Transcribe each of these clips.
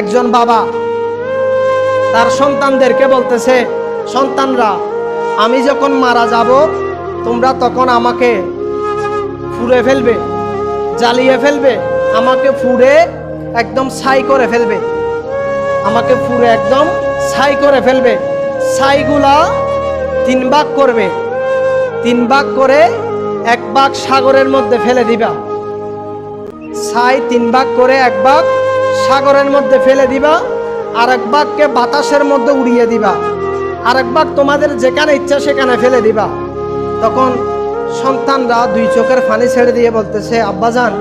একজন বাবা। তার সন্তানদেরকে বলতেছে, সন্তানরা, আমি যখন মারা যাব, তোমরা তখন আমাকে ফুড়ে ফেলবে, জ্বালিয়ে ফেলবে, আমাকে ফুড়ে একদম ছাই করে ফেলবে, আমাকে ফুড়ে একদম ছাই করে ফেলবে, ছাইগুলা তিন ভাগ করবে, তিন ভাগ করে এক ভাগ সাগরের মধ্যে ফেলে দিবা, ছাই তিন ভাগ করে এক ভাগ সাগরের মধ্যে ফেলে দিবা আর এক ভাগকে বাতাসের মধ্যে উড়িয়ে দিবা আর এক ভাগ তোমাদের যেখানে ইচ্ছা সেখানে ফেলে দিবা। তখন সন্তানরা দুই চোখের ফানি ছেড়ে দিয়ে বলতেছে, আব্বাজান,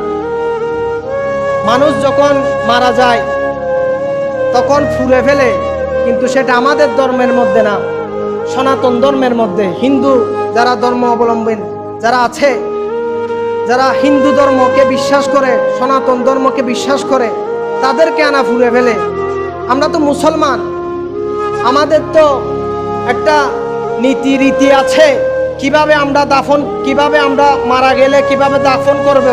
মানুষ যখন মারা যায়, তখন ফুলে ফেলে, কিন্তু সেটা আমাদের ধর্মের মধ্যে না। সনাতন ধর্মের মধ্যে, হিন্দু যারা ধর্ম অবলম্বন যারা আছে, যারা হিন্দু ধর্মকে বিশ্বাস করে, সনাতন ধর্মকে বিশ্বাস করে তাদেরকে আনা ফুরে ফেলে। আমরা তো মুসলমান। আমাদের তো একটা নীতি রীতি আছে। কীভাবে আমরা দাফন, কীভাবে আমরা মারা গেলে কীভাবে দাফন করব?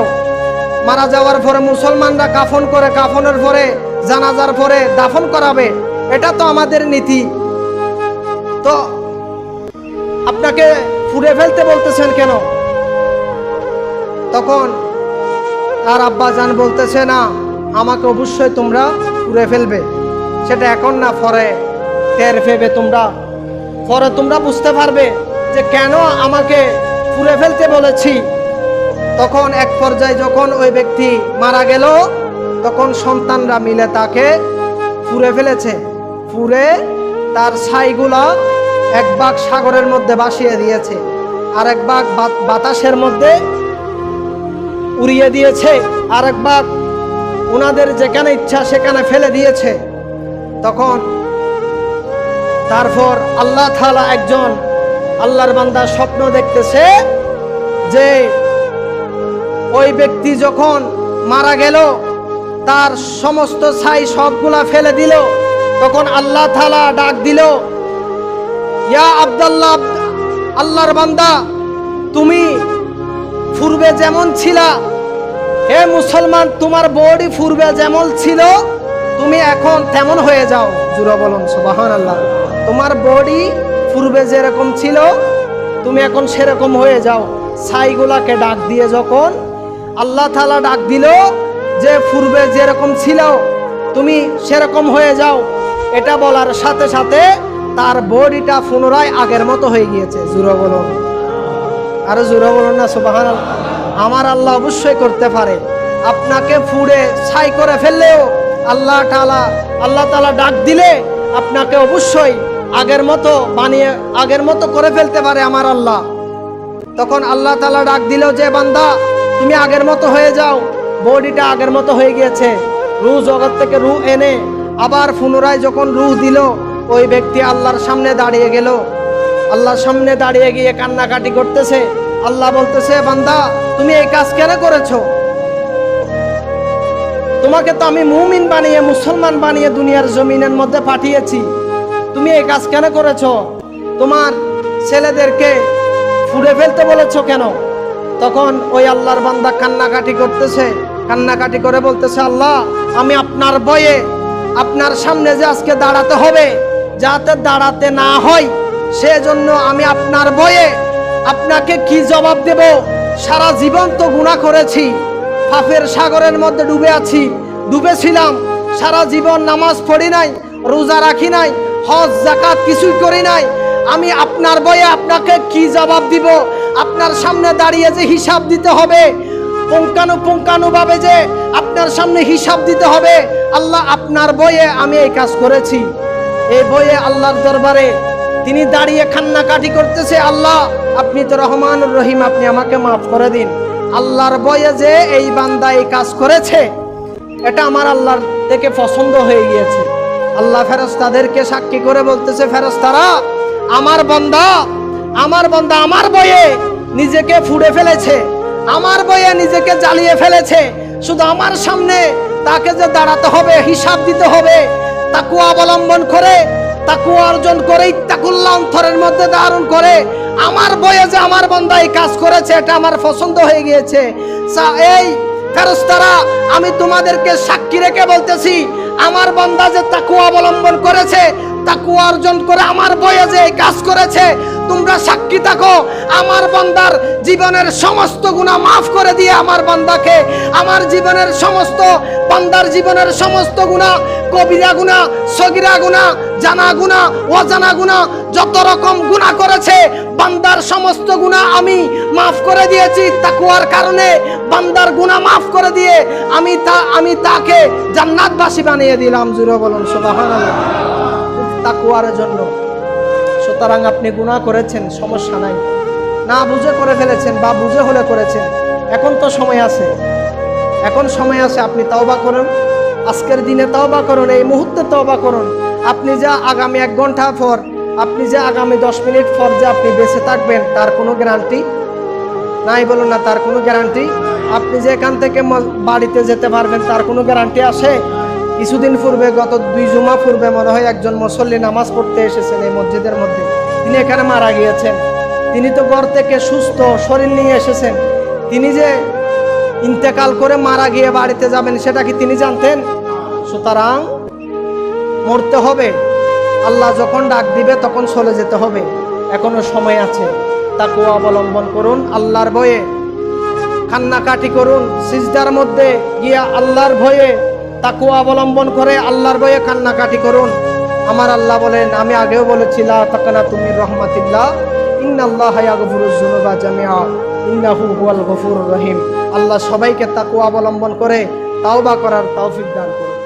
মারা যাওয়ার পরে মুসলমানরা কাফন করে, কাফনের পরে, জানাজার পরে দাফন করাবে? এটা তো আমাদের নীতি। তো আপনাকে ফুড়ে ফেলতে বলতেছেন কেন? তখন তার আব্বা জান বলতেছে, না আমাকে অবশ্যই তোমরা ফুড়ে ফেলবে। সেটা এখন না পরে। টের ফেবে তোমরা। পরে তোমরা বুঝতে পারবে যে কেন আমাকে ফুড়ে ফেলতে বলেছি। তখন এক পর্যায়ে যখন ওই ব্যক্তি মারা গেল, তখন সন্তানরা মিলে তাকে ফুরে ফেলেছে। ফুরে তার ছাইগুলা এক ভাগ সাগরের মধ্যে ভাসিয়ে দিয়েছে আর এক ভাগ বাতাসের মধ্যে উড়িয়ে দিয়েছে। আর এক ভাগ ওনাদের যেখানে ইচ্ছা সেখানে ফেলে দিয়েছে। তখন তারপর আল্লাহ থালা একজন আল্লাহর বান্দা স্বপ্ন দেখতেছে যে ওই ব্যক্তি যখন মারা গেল, তার সমস্ত ছাই সবগুলা ফেলে দিল। তখন আল্লাহ থালা ডাক দিল, ইয়া আব্দাল্লাহ আল্লাহর বান্দা, তুমি পূর্বে যেমন ছিলা হে মুসলমান, তোমার বডি পূর্বে যেমন ছিল, তুমি এখন তেমন হয়ে যাও। জুরা বলুন সুবাহান আল্লাহ তোমার বডি পূর্বে যেরকম ছিল, তুমি এখন সেরকম হয়ে যাও। সাইগুলাকে ডাক দিয়ে যখন আল্লাহ তালা ডাক দিল যে পূর্বে যেরকম ছিল, তুমি সেরকম হয়ে যাও। এটা বলার সাথে সাথে তার বডিটা পুনরায় আগের মতো হয়ে গিয়েছে। জুরা বলুন। আরও জোরে বলুন না সুবাহান আমার আল্লাহ অবশ্যই করতে পারে। আপনাকে ফুড়ে ছাই করে ফেললেও আল্লাহ তালা আল্লাহ তালা ডাক দিলে আপনাকে অবশ্যই আগের মতো বানিয়ে, আগের মতো করে ফেলতে পারে আমার আল্লাহ। তখন আল্লাহ তালা ডাক দিল যে, বান্দা, তুমি আগের মতো হয়ে যাও, বডিটা আগের মতো হয়ে গিয়েছে রু জগৎ থেকে রু এনে আবার পুনরায় যখন রু দিল, ওই ব্যক্তি আল্লাহর সামনে দাঁড়িয়ে গেল। আল্লাহর সামনে দাঁড়িয়ে গিয়ে কান্নাকাটি করতেছে আল্লাহ বলতেছে, বান্দা, তুমি এই কাজ কেন করেছ? তোমাকে তো আমি মুমিন বানিয়ে, মুসলমান বানিয়ে দুনিয়ার জমিনের মধ্যে পাঠিয়েছি। তুমি এই কাজ কেন করেছ? তোমার ছেলেদেরকে ফুড়ে ফেলতে বলেছ কেন? তখন ওই আল্লাহর বান্দা কান্নাকাটি করতেছে, কান্নাকাটি করে বলতেছে, আল্লাহ, আমি আপনার বয়ে আপনার সামনে যে আজকে দাঁড়াতে হবে, যাতে দাঁড়াতে না হয়, সেজন্য আমি আপনার বয়ে আপনাকে কি জবাব দেব? সারা জীবন তো গুণা করেছি। পাপের সাগরের মধ্যে ডুবে আছি। ডুবেছিলাম। সারা জীবন নামাজ পড়ি নাই, রোজা রাখি নাই, হজ জাকাত কিছুই করি নাই। আমি আপনার বয়ে আপনাকে কি জবাব দিব? আপনার সামনে দাঁড়িয়ে যে হিসাব দিতে হবে, পুঙ্কানু পুঙ্কানুভাবে যে আপনার সামনে হিসাব দিতে হবে, আল্লাহ আপনার বয়ে আমি এই কাজ করেছি। এই বয়ে আল্লাহর দরবারে তিনি দাঁড়িয়ে কান্নাকাটি করতেছে, আল্লাহ, আপনি তো রহমানুর রহিম, আপনি আমাকে মাফ করে দিন। আল্লাহর বয়ে যে এই বান্দা এই কাজ করেছে, এটা আমার আল্লাহর থেকে পছন্দ হয়ে গিয়েছে। আল্লাহ ফেরস্তাদেরকে সাক্ষী করে বলতেছে ফেরস্তারা আমার বন্দা আমার বন্দা আমার বয়ে নিজেকে ফুড়ে ফেলেছে, আমার বয়ে নিজেকে জ্বালিয়ে ফেলেছে। শুধু আমার সামনে তাকে যে দাঁড়াতে হবে, হিসাব দিতে হবে, তাকু অবলম্বন করে তাকু অর্জন করে ইত্তাকুল্লাহ অন্তরের মধ্যে ধারণ করে। আমার বয়ে যে আমার বন্দা এই কাজ করেছে, এটা আমার পছন্দ হয়ে গিয়েছে। এই ফেরস্তারা আমি তোমাদেরকে সাক্ষী রেখে বলতেছি, আমার বান্দা যে তাকুয়া অবলম্বন করেছে তাকুয়া অর্জন করে আমার বয়ে যে এই কাজ করেছে, তোমরা সাক্ষী থাকো। আমার বান্দার জীবনের সমস্ত গুণা মাফ করে দিয়ে আমার বান্দাকে, আমার জীবনের সমস্ত, বান্দার জীবনের সমস্ত গুণা কবিরা গুণা, সগিরা গুণা, জানা গুণা, অজানা গুণা, যত রকম গুণা করেছে, বান্দার সমস্ত গুণা আমি মাফ করে দিয়েছি তাকুয়ার কারণে। বান্দার গুণা মাফ করে দিয়ে আমি তা, আমি তাকে জান্নাতবাসী বানিয়ে দিলাম। জুড়ে বলুন তাকুয়ার জন্য। সুতরাং আপনি গুনাহ করেছেন, সমস্যা নাই। না বুঝে করে ফেলেছেন বা বুঝে হলে করেছেন। এখন তো সময় আছে। এখন সময় আছে, আপনি তওবা করুন। আজকের দিনে তওবা করুন, এই মুহূর্তে তওবা করুন। আপনি যা আগামী এক ঘণ্টা পর, আপনি যে আগামী দশ মিনিট পর যে আপনি বেঁচে থাকবেন, তার কোনো গ্যারান্টি নাই বলুন না, তার কোনো গ্যারান্টি আপনি যে এখান থেকে বাড়িতে যেতে পারবেন, তার কোনো গ্যারান্টি আছে? কিছুদিন পূর্বে, গত দুই জুমা পূর্বে মনে হয় একজন মুসল্লি নামাজ পড়তে এসেছেন এই মসজিদের মধ্যে। তিনি এখানে মারা গিয়েছেন। তিনি তো ঘর থেকে সুস্থ, শরীর নিয়ে এসেছেন। তিনি যে ইন্তেকাল করে মারা গিয়ে বাড়িতে যাবেন, সেটা কি তিনি জানতেন? সুতরাং মরতে হবে। আল্লাহ যখন ডাক দিবে, তখন চলে যেতে হবে। এখনও সময় আছে। তাকে অবলম্বন করুন আল্লাহর ভয়ে। কান্নাকাটি করুন। সিজদার মধ্যে গিয়া আল্লাহর ভয়ে তাকে অবলম্বন করে আল্লাহর ভয়ে কান্নাকাটি করুন। আমার আল্লাহ বলেন, আমি আগেও বলেছিলাম তাকানা তুমি রহমাতিল্লাহ ইয়াগফিরুজ যুনুবা জামিআ। ইন্নাহু হুয়াল গফুর রহিম। আল্লাহ সবাইকে তাকু অবলম্বন করে তাওবা করার তৌফিক দান করুন।